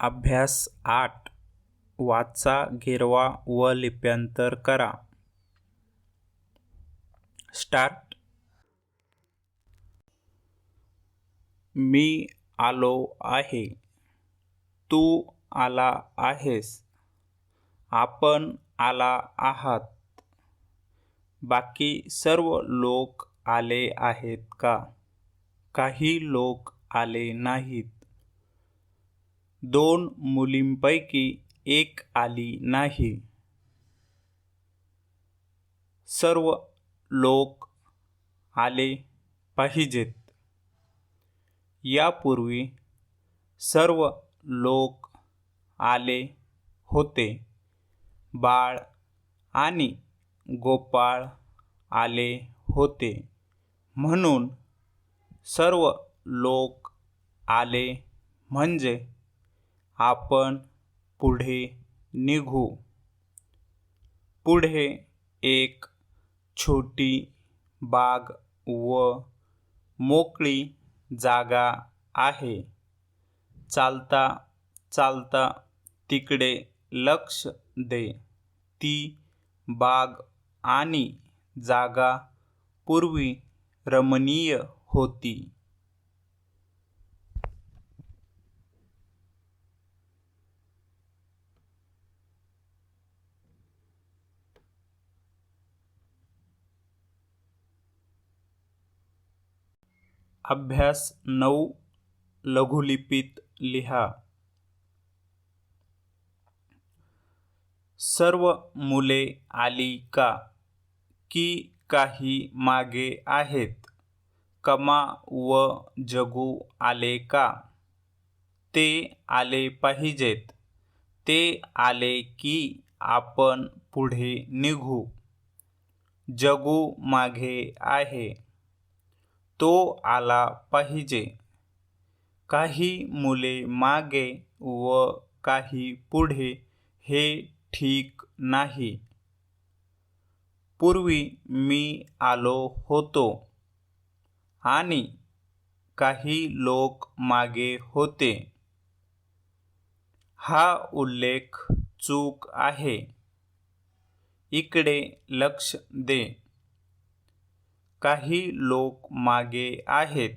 अभ्यास आठ. वाचा गिरवा व लिप्यांतर करा. स्टार्ट. मी आलो आहे. तू आला आहेस. आपण आला आहात. बाकी सर्व लोक आले आहेत का? काही लोक आले नाहीत. दोन मुलींपैकी एक आली नाही. सर्व लोक आले पाहिजेत. यापूर्वी सर्व लोक आले होते. बाळ आणि गोपाळ आले होते. म्हणून सर्व लोक आले म्हणजे आपण पुढे निघू. पुढे एक छोटी बाग व मोकळी जागा आहे. चालता चालता तिकडे लक्ष दे. ती बाग आणि जागा पूर्वी रमणीय होती. अभ्यास नऊ लघुलिपीत लिहा. सर्व मुले आली का? की काही मागे आहेत? कमा व जगू आले का? ते आले पाहिजेत. ते आले की आपण पुढे निघू. जगू मागे आहे. तो आला पाहिजे. काही मुले मागे व काही पुढे हे ठीक नाही. पूर्वी मी आलो होतो आणि काही लोक मागे होते. हा उल्लेख चूक आहे. इकडे लक्ष दे. काही लोक मागे आहेत.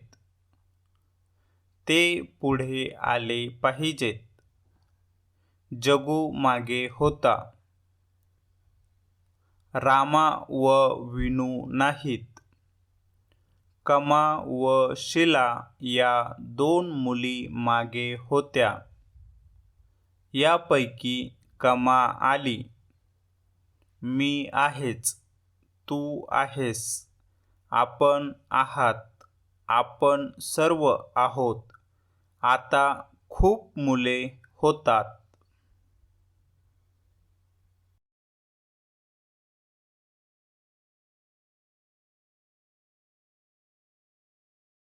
ते पुढे आले पाहिजेत. जगू मागे होता. रामा व विनू नाहीत. कमा व शिला या दोन मुली मागे होत्या. यापैकी कमा आली. मी आहेच. तू आहेस. आपण आहात आपण सर्व आहोत. आता खूप मुले होतात.